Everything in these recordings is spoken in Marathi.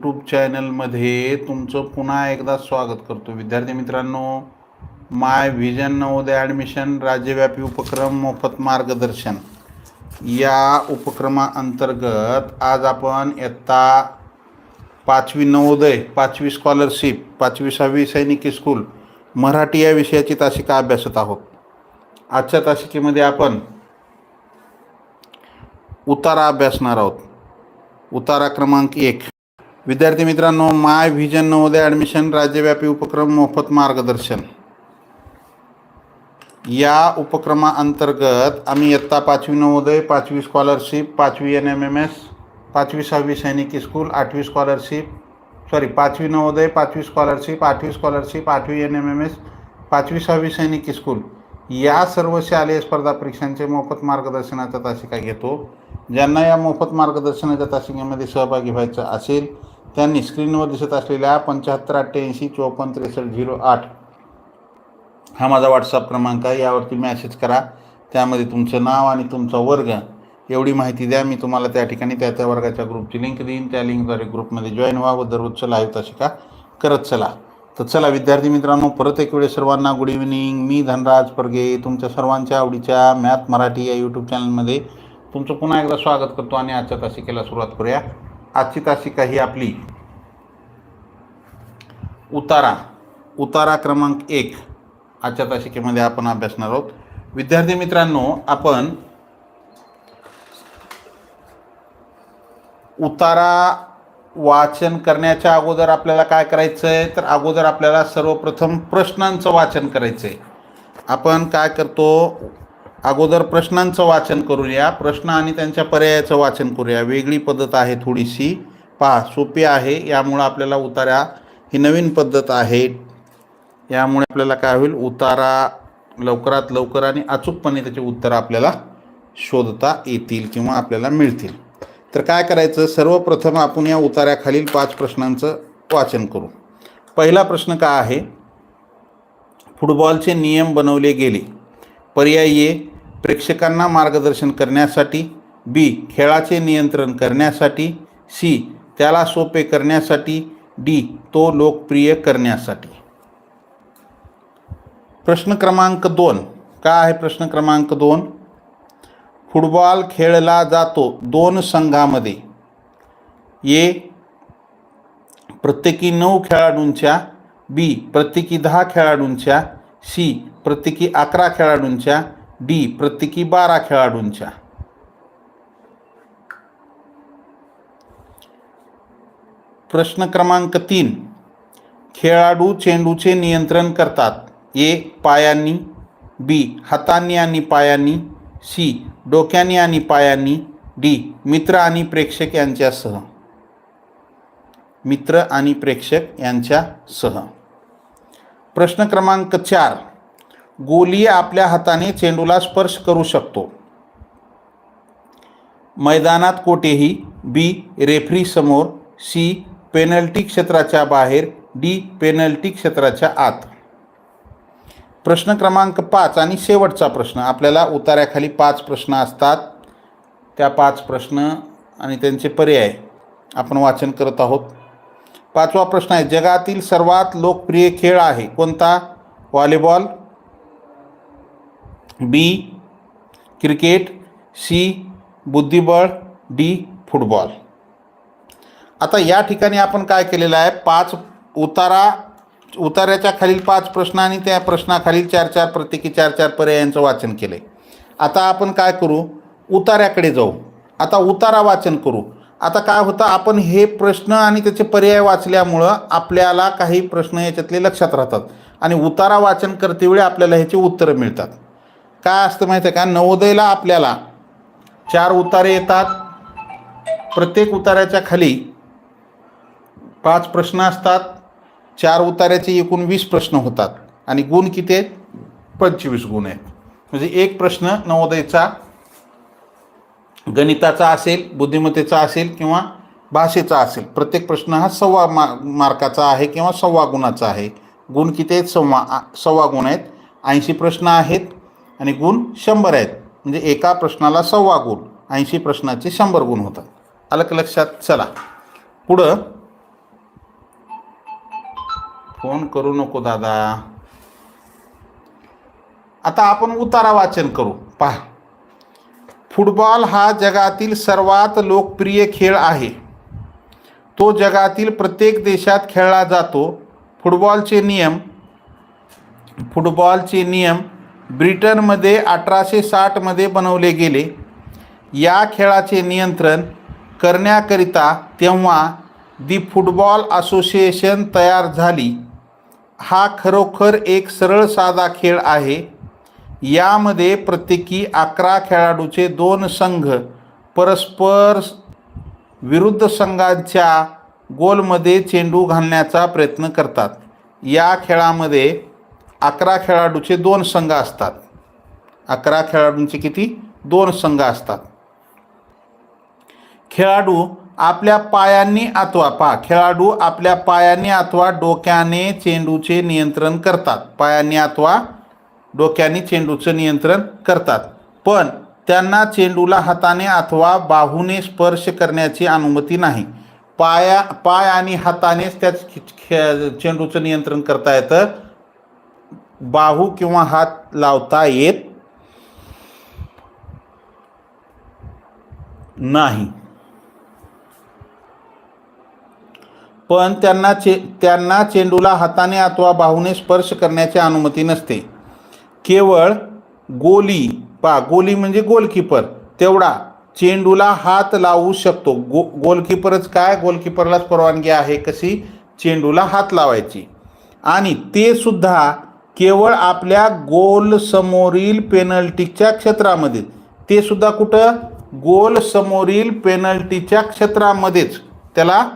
यूट्यूब चॅनलमध्ये तुमचं पुन्हा एकदा स्वागत करतो. विद्यार्थी मित्रांनो माय व्हिजन नवोदय ॲडमिशन राज्यव्यापी उपक्रम मोफत मार्गदर्शन. या उपक्रमाअंतर्गत आज आपण इयत्ता पाचवी नवोदय पाचवी स्कॉलरशिप पाचवी सहावी सैनिक स्कूल मराठी या विषयाची तासिका अभ्यासत आहोत. आजच्या तासिकेमध्ये आपण उतारा अभ्यासणार आहोत. उतारा क्रमांक एक. विद्यार्थी मित्रांनो माय व्हिजन नवोदय ॲडमिशन राज्यव्यापी उपक्रम मोफत मार्गदर्शन. या उपक्रमाअंतर्गत आम्ही इयत्ता पाचवी नवोदय पाचवी स्कॉलरशिप पाचवी एन एम एम एस पाचवी सहावी सैनिकी स्कूल आठवी स्कॉलरशिप सॉरी पाचवी नवोदय पाचवी स्कॉलरशिप आठवी स्कॉलरशिप आठवी एन एम एम एस पाचवी सहावी सैनिकी स्कूल या सर्व शालेय स्पर्धा परीक्षांचे मोफत मार्गदर्शनाचा तासिका घेतो. ज्यांना या मोफत मार्गदर्शनाच्या तासिकेमध्ये सहभागी व्हायचं असेल त्यांनी स्क्रीनवर दिसत असलेल्या पंच्याहत्तर अठ्ठ्याऐंशी चोपन्न त्रेसष्ट झिरो आठ हा माझा व्हॉट्सअप क्रमांक आहे. यावरती मॅसेज करा. त्यामध्ये तुमचं नाव आणि तुमचा वर्ग एवढी माहिती द्या. मी तुम्हाला त्या ठिकाणी त्या त्या वर्गाच्या ग्रुपची लिंक देईन. त्या लिंकद्वारे ग्रुपमध्ये जॉईन व्हा. व दररोजचं लाईव्ह तासिका करत चला. तर चला विद्यार्थी मित्रांनो परत एक वेळेस सर्वांना गुड इव्हिनिंग मी धनराज परगे तुमच्या सर्वांच्या आवडीच्या मॅथ मराठी या यूट्यूब चॅनलमध्ये तुमचं पुन्हा एकदा स्वागत करतो आणि आजच्या तासिकेला सुरुवात करूया. आजची तासिका ही आपली उतारा. उतारा क्रमांक एक. आजच्या तासिकेमध्ये आपण अभ्यासणार आहोत. विद्यार्थी मित्रांनो आपण उतारा वाचन करण्याच्या अगोदर आपल्याला काय करायचं आहे तर अगोदर आपल्याला सर्वप्रथम प्रश्नांचं वाचन करायचं आहे आपण काय करतो? अगोदर प्रश्नांचं वाचन करूया. प्रश्न आणि त्यांच्या पर्यायाचं वाचन करूया. वेगळी पद्धत आहे थोडीशी. पहा सोपी आहे. यामुळं आपल्याला उतारा ही नवीन पद्धत आहे. यामुळे आपल्याला काय होईल? उतारा लवकरात लवकर आणि अचूकपणे त्याचे उत्तर आपल्याला शोधता येतील किंवा आपल्याला मिळतील. तर काय करायचं? सर्वप्रथम आपण या उतार्याखालील पाच प्रश्नांचं वाचन करू. पहिला प्रश्न काय आहे? फुटबॉलचे नियम बनवले गेले. पर्याय ए प्रेक्षकांना मार्गदर्शन करण्यासाठी बी खेळाचे नियंत्रण करण्यासाठी सी त्याला सोपे करण्यासाठी डी तो लोकप्रिय करण्यासाठी. प्रश्न क्रमांक दोन. काय आहे प्रश्न क्रमांक दोन? फुटबॉल खेळला जातो दोन संघामध्ये. ए प्रत्येकी नऊ खेळाडूंच्या बी प्रत्येकी दहा खेळाडूंच्या सी प्रत्येकी अकरा खेळाडूंच्या डी प्रत्येकी बारा खेळाडूंच्या प्रश्न क्रमांक तीन खेळाडू चेंडूचे नियंत्रण करतात. ए पायांनी बी हातांनी आणि पायांनी सी डोक्याने आणि पायांनी डी मित्र आणि प्रेक्षक यांच्यासह. मित्र आणि प्रेक्षक यांच्यासह. प्रश्न क्रमांक चार गोली आपल्या हाताने चेंडूला स्पर्श करू शकतो. मैदानात कोठेही बी रेफरी समोर सी पेनल्टी क्षेत्राच्या बाहेर डी पेनल्टी क्षेत्राच्या आत. प्रश्न क्रमांक पाच आणि शेवटचा प्रश्न. आपल्याला उतार्याखाली पाच प्रश्न असतात. त्या पाच प्रश्न आणि त्यांचे पर्याय आपण वाचन करत आहोत. पाचवा प्रश्न आहे जगातील सर्वात लोकप्रिय खेळ आहे कोणता? व्हॉलीबॉल बी क्रिकेट सी बुद्धिबळ डी फुटबॉल आता या ठिकाणी आपण काय केलेलं आहे? पाच उतारा उतार्याच्या खालील पाच प्रश्न आणि त्या प्रश्नाखालील चार चार प्रत्येकी चार चार पर्यायांचं वाचन केलं आहे आता आपण काय करू? उतार्याकडे जाऊ. आता उतारा वाचन करू. आता काय होतं? आपण हे प्रश्न आणि त्याचे पर्याय वाचल्यामुळं आपल्याला काही प्रश्न याच्यातले लक्षात राहतात. आणि उतारा वाचन करतेवेळी आपल्याला ह्याची उत्तरं मिळतात. काय असतं माहिती आहे का? नवोदयला आपल्याला चार उतारे येतात. प्रत्येक उतार्याच्या खाली पाच प्रश्न असतात. चार उतार्याचे एकूण वीस प्रश्न होतात. आणि गुण किती आहेत? पंचवीस गुण आहेत. म्हणजे एक प्रश्न नवोदयचा गणिताचा असेल बुद्धिमत्तेचा असेल किंवा भाषेचा असेल. प्रत्येक प्रश्न हा सव्वा मा मार्काचा आहे किंवा सव्वा गुणाचा आहे. गुण किती आहेत? सव्वा सव्वा गुण आहेत. ऐंशी प्रश्न आहेत. आणि गुण शंभर आहेत. म्हणजे एका प्रश्नाला सव्वा गुण ऐंशी प्रश्नाचे शंभर गुण होतात. अलक लक्षात चला. पुढं. फोन करू नको दादा. आता आपण उतारा वाचन करू. पहा. फुटबॉल हा जगातील सर्वात लोकप्रिय खेळ आहे. तो जगातील प्रत्येक देशात खेळला जातो. फुटबॉलचे नियम. फुटबॉलचे नियम ब्रिटनमध्ये अठराशे साठमध्ये बनवले गेले. या खेळाचे नियंत्रण करण्याकरिता तेव्हा दी फुटबॉल असोसिएशन तयार झाली. हा खरोखर एक सरळ साधा खेळ आहे. यामध्ये प्रत्येकी अकरा खेळाडूचे दोन संघ परस्पर विरुद्ध संघांच्या गोलमध्ये चेंडू घालण्याचा प्रयत्न करतात. या खेळामध्ये अकरा खेळाडूचे दोन संघ असतात. अकरा खेळाडूंचे किती? दोन संघ असतात. खेळाडू आपल्या पायांनी अथवा पा खेळाडू आपल्या पायांनी अथवा डोक्याने चेंडूचे नियंत्रण करतात. पायांनी अथवा डोक्याने चेंडूचं नियंत्रण करतात. पण त्यांना चेंडूला हाताने अथवा बाहूने स्पर्श करण्याची अनुमती नाही. पाया पाय आणि हातानेच त्या खे चेंडूचं नियंत्रण करता येतं. बाहू किंवा हात लावता येत नाही. पण त्यांना चे त्यांना चेंडूला हाताने अथवा बाहूने स्पर्श करण्याची अनुमती नसते. केवळ गोली पा गोली म्हणजे गोलकीपर तेवढा. चेंडूला हात लावू शकतो. गो गोलकीपरच काय? गोलकीपरलाच परवानगी आहे कशी? चेंडूला हात लावायची. आणि ते सुद्धा केवळ आपल्या गोल समोरील पेनल्टीच्या क्षेत्रामध्ये ते सुद्धा कुठं? गोल समोरील पेनल्टीच्या क्षेत्रामध्येच. त्याला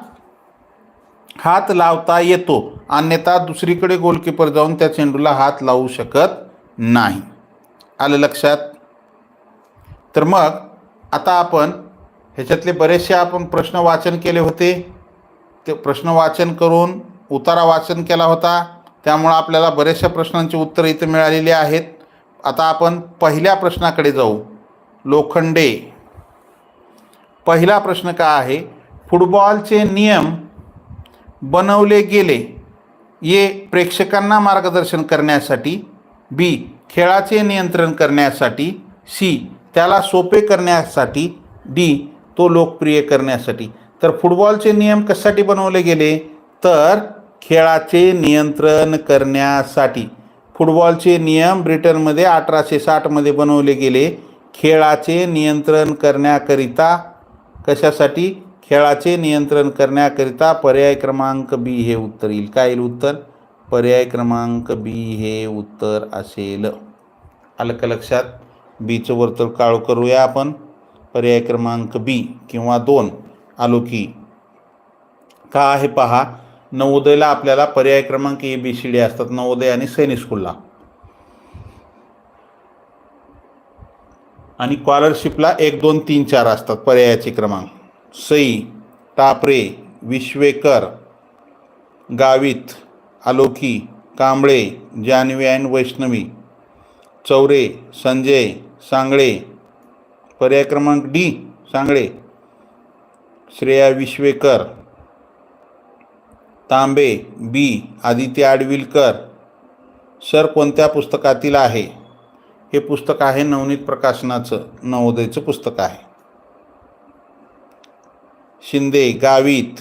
हात लावता येतो. अन्यथा दुसरीकडे गोलकीपर जाऊन त्या चेंडूला हात लावू शकत नाही. आलं लक्षात? तर मग आता आपण ह्याच्यातले बरेचसे आपण प्रश्न वाचन केले होते. ते प्रश्न वाचन करून उतारा वाचन केला होता. त्यामुळं आपल्याला बऱ्याचशा प्रश्नांची उत्तरं इथं मिळालेली आहेत. आता आपण पहिल्या प्रश्नाकडे जाऊ. लोखंडे. पहिला प्रश्न काय आहे? फुटबॉलचे नियम बनवले गेले. ये प्रेक्षकांना मार्गदर्शन करण्यासाठी. बी खेळाचे नियंत्रण करण्यासाठी. सी त्याला सोपे करण्यासाठी. डी तो लोकप्रिय करण्यासाठी. तर फुटबॉलचे नियम कशासाठी बनवले गेले? तर खेळाचे नियंत्रण करण्यासाठी फुटबॉलचे नियम ब्रिटनमध्ये अठराशे साठमध्ये बनवले गेले. खेळाचे नियंत्रण करण्याकरिता कशासाठी? खेळाचे नियंत्रण करण्याकरिता पर्याय क्रमांक बी हे उत्तर येईल. काय येईल उत्तर? पर्याय क्रमांक बी हे उत्तर असेल. आलं का लक्षात बीचं वर्तुळ काळू करूया आपण. पर्याय क्रमांक बी किंवा दोन. आलो की. का आहे पहा. नवोदयला आपल्याला पर्याय क्रमांक ए बी सी डी असतात नवोदय आणि सैनिक स्कूलला आणि स्कॉलरशिपला एक दोन तीन चार असतात पर्यायाचे क्रमांक. सई टापरे विश्वेकर गावित आलोकी कांबळे जानवी अँड वैष्णवी चौरे संजय सांगळे पर्याय क्रमांक D Sangle Shreya Vishwekar Tambe B Aditya Advilkar sir कोणत्या पुस्तकातील आहे? हे पुस्तक आहे नवनीत प्रकाशनाचं नवोदयचं पुस्तक आहे. शिंदे गावित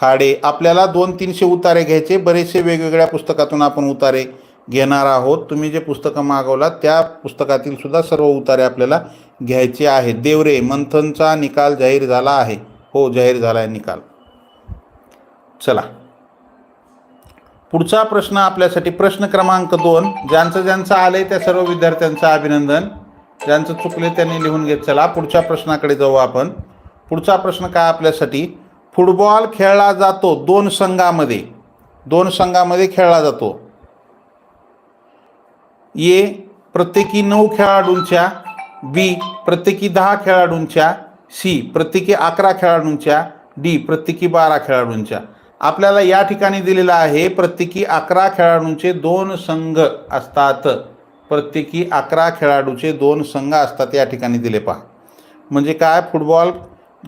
खाडे आपल्याला दोन तीनशे उतारे घ्यायचे बरेचसे वेगवेगळ्या पुस्तकातून आपण उतारे घेणार आहोत. तुम्ही जे पुस्तकं मागवलात त्या पुस्तकातील सुद्धा सर्व उतारे आपल्याला घ्यायचे आहेत. देवरे मंथनचा निकाल जाहीर झाला आहे. हो जाहीर झाला आहे निकाल. चला. पुढचा प्रश्न आपल्यासाठी प्रश्न क्रमांक दोन. ज्यांचं ज्यांचं आलं आहे त्या सर्व विद्यार्थ्यांचं अभिनंदन. ज्यांचं चुकले त्यांनी लिहून घेत चला. पुढच्या प्रश्नाकडे जाऊ आपण. पुढचा प्रश्न काय आपल्यासाठी? फुटबॉल खेळला जातो दोन संघामध्ये. दोन संघामध्ये खेळला जातो. ए प्रत्येकी नऊ खेळाडूंच्या. बी प्रत्येकी दहा खेळाडूंच्या. सी प्रत्येकी अकरा खेळाडूंच्या. डी प्रत्येकी बारा खेळाडूंच्या. आपल्याला या ठिकाणी दिलेलं आहे प्रत्येकी अकरा खेळाडूंचे दोन संघ असतात. प्रत्येकी अकरा खेळाडूचे दोन संघ असतात या ठिकाणी दिले पहा. म्हणजे काय? फुटबॉल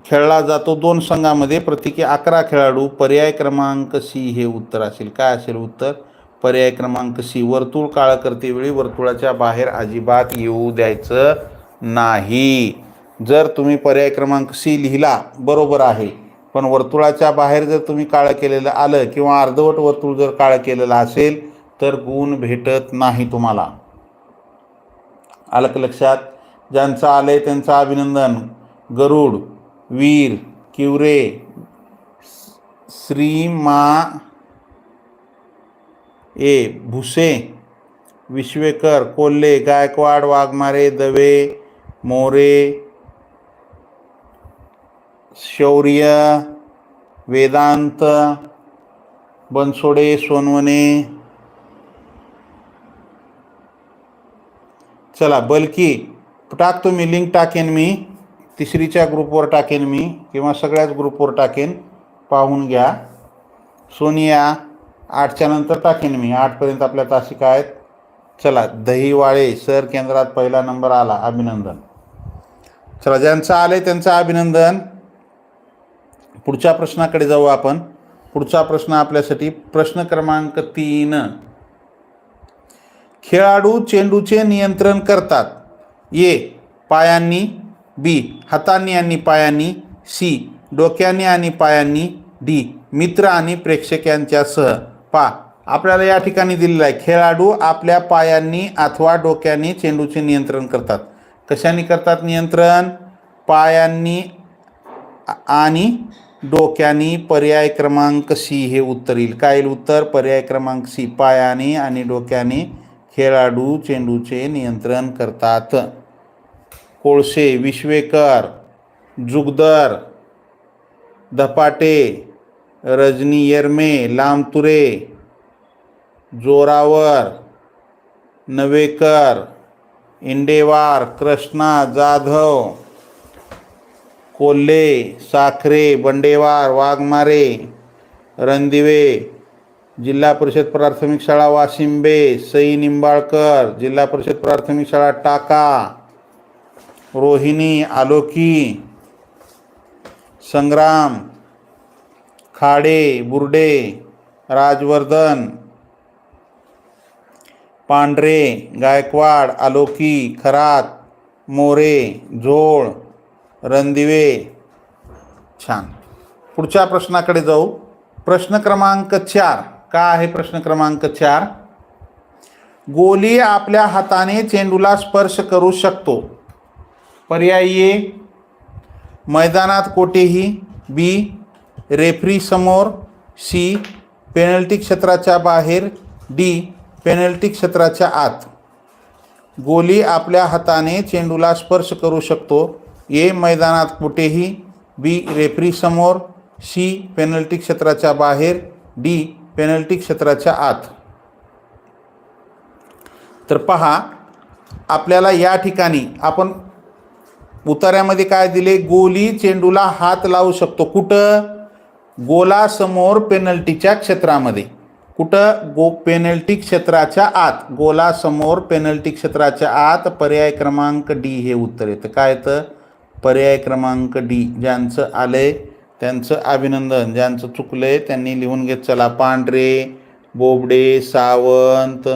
खेळला जातो दोन संघामध्ये प्रत्येकी अकरा खेळाडू. पर्याय क्रमांक सी हे उत्तर असेल. काय असेल उत्तर? पर्याय क्रमांक सी वर्तुळ काळ करतेवेळी वर्तुळाच्या बाहेर अजिबात येऊ द्यायचं नाही. जर तुम्ही पर्याय क्रमांक सी लिहिला बरोबर आहे. पण वर्तुळाच्या बाहेर जर तुम्ही काळं केलेलं आलं किंवा अर्धवट वर्तुळ जर काळं केलेलं असेल तर गुण भेटत नाही तुम्हाला. आलं लक्षात ज्यांचं आलंय त्यांचं अभिनंदन. गरुड वीर किवरे श्रीमा ए भुसे विश्वेकर कोल्हे गायकवाड वाघमारे दवे मोरे शौर्य वेदांत बनसोडे सोनवणे. चला बलकी टाकतो मी लिंक टाकेन मी. तिसरीच्या ग्रुपवर टाकेन मी किंवा सगळ्याच ग्रुपवर टाकेन. पाहून घ्या. सोनिया आठच्या नंतर टाकेन मी. आठपर्यंत आपल्या तासिका आहेत. चला दहीवाळे सर केंद्रात पहिला नंबर आला. अभिनंदन. चला ज्यांचं आलं आहे त्यांचं अभिनंदन. पुढच्या प्रश्नाकडे जाऊ आपण. पुढचा प्रश्न आपल्यासाठी प्रश्न क्रमांक तीन. खेळाडू चेंडूचे नियंत्रण करतात. ए. पायांनी बी. हातांनी आणि पायांनी सी. डोक्याने आणि पायांनी डी. मित्र आणि प्रेक्षक यांच्यासह पा. आपल्याला या ठिकाणी दिलेलं आहे खेळाडू आपल्या पायांनी अथवा डोक्याने चेंडूचे नियंत्रण करतात. कशाने करतात नियंत्रण? पायांनी आणि डोक्यानी पर्याय क्रमांक सी हे उत्तर येईल काय येईल उत्तर? पर्याय क्रमांक सी पायाने आणि डोक्याने खेळाडू चेंडूचे नियंत्रण करतात. कोळसे विश्वेकर जुगदर धपाटे रजनी येरमे लांबतुरे जोरावर नवेकर इंडेवार कृष्णा जाधव कोल्हे साखरे बंडेवार वाघमारे रणदिवे जिल्हा परिषद प्राथमिक शाळा वाशिंबे सई निंबाळकर जिल्हा परिषद प्राथमिक शाळा टाका रोहिणी आलोकी संग्राम खाडे बुर्डे राजवर्धन पांढरे गायकवाड आलोकी खरात मोरे झोळ रणदिवे. छान. पुढच्या प्रश्नाकडे जाऊ. प्रश्न क्रमांक चार. का आहे प्रश्न क्रमांक चार? गोली आपल्या हाताने चेंडूला स्पर्श करू शकतो. पर्याय ए. मैदानात कोठेही. बी. रेफरी समोर. सी. पेनल्टी क्षेत्राच्या बाहेर. डी. पेनल्टी क्षेत्राच्या आत. गोली आपल्या हाताने चेंडूला स्पर्श करू शकतो. ए मैदानात कुठेही बी रेफरीसमोर सी पेनल्टी क्षेत्राच्या बाहेर डी पेनल्टी क्षेत्राच्या आत. तर पहा आपल्याला या ठिकाणी आपण उतार्यामध्ये काय दिले? गोली चेंडूला हात लावू शकतो. कुठं? गोलासमोर पेनल्टीच्या क्षेत्रामध्ये. कुठं? गो पेनल्टी क्षेत्राच्या आत. गोलासमोर पेनल्टी क्षेत्राच्या आत पर्याय क्रमांक डी हे उत्तर येतं. काय येतं? पर्याय क्रमांक डी ज्यांचं आलंय त्यांचं अभिनंदन ज्यांचं चुकलंय त्यांनी लिहून घेत चला. पांढरे बोबडे सावंत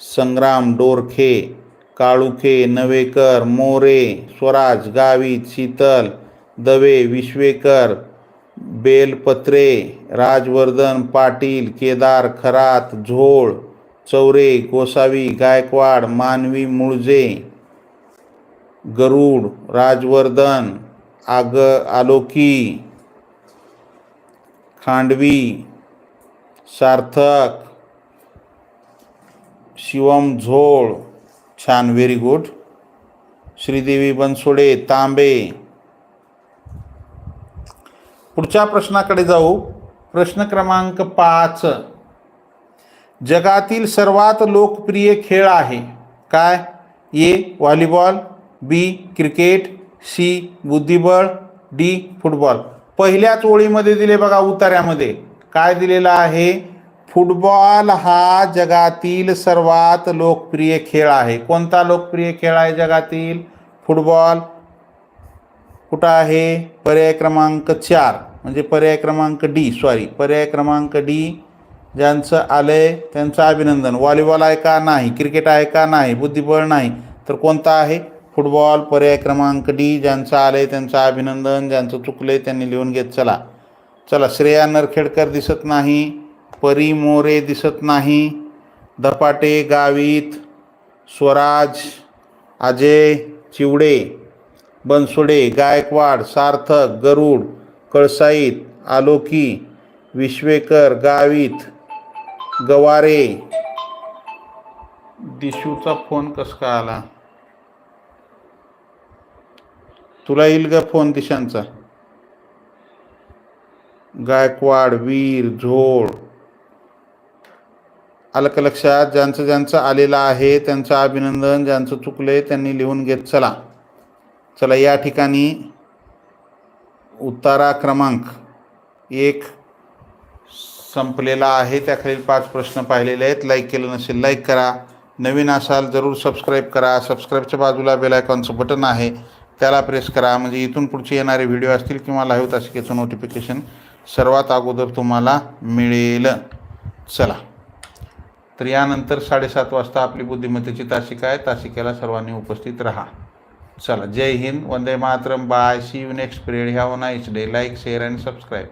संग्राम डोरखे काळुखे नवेकर मोरे स्वराज गावित शीतल दवे विश्वेकर बेलपत्रे राजवर्धन पाटील केदार खरात झोळ चौरे गोसावी गायकवाड मानवी मुळजे गरुड राजवर्धन आग आलोकी खांडवी सार्थक शिवम झोळ छान व्हेरी गुड श्रीदेवी बनसोडे तांबे. पुढच्या प्रश्नाकडे जाऊ. प्रश्न क्रमांक पाच. जगातील सर्वात लोकप्रिय खेळ आहे. काय? A volleyball B cricket C बुद्धिबळ डी फुटबॉल. पहिल्याच ओळीमध्ये दिले बघा उतार्यामध्ये काय दिलेलं आहे? फुटबॉल हा जगातील सर्वात लोकप्रिय खेळ आहे. कोणता लोकप्रिय खेळ आहे जगातील? फुटबॉल. कुठं आहे? पर्याय क्रमांक चार. म्हणजे पर्याय क्रमांक डी सॉरी पर्याय क्रमांक डी ज्यांचं आलं आहे त्यांचं अभिनंदन. व्हॉलीबॉल आहे का नाही? क्रिकेट आहे का नाही? बुद्धिबळ नाही. तर कोणता आहे? फुटबॉल पर्याय क्रमांक डी ज्यांचं आलं आहे त्यांचं अभिनंदन ज्यांचं चुकलं आहे त्यांनी लिहून घेत चला. चला श्रेया नरखेडकर दिसत नाही परी मोरे दिसत नाही धपाटे गावित स्वराज अजय चिवडे बनसोडे गायकवाड सार्थक गरुड कळसाईत आलोकी विश्वेकर गावित गवारे. दिशूचा फोन कसा का आला? तुला येईल का फोन दिशांचा गायकवाड वीर झोड. आलं का लक्षात? ज्यांचं ज्यांचं आलेलं आहे त्यांचं अभिनंदन ज्यांचं चुकलंय त्यांनी लिहून घेत चला. चला या ठिकाणी उतारा क्रमांक एक संपलेला आहे. त्याखालील पाच प्रश्न पाहिलेले आहेत. लाईक केलं नसेल लाईक करा. नवीन असाल जरूर सबस्क्राईब करा. सबस्क्राईबच्या बाजूला बेल आयकॉनचं बटन आहे. त्याला प्रेस करा. म्हणजे इथून पुढचे येणारे व्हिडिओ असतील किंवा लाईव्ह तासिकेचं नोटिफिकेशन सर्वात अगोदर तुम्हाला मिळेल. चला. तर यानंतर साडेसात वाजता आपली बुद्धिमत्तेची तासिका आहे. तासिकेला सर्वांनी उपस्थित राहा. चला. जय हिंद. वंदे Mataram. Bye see you next period have nice day like share and subscribe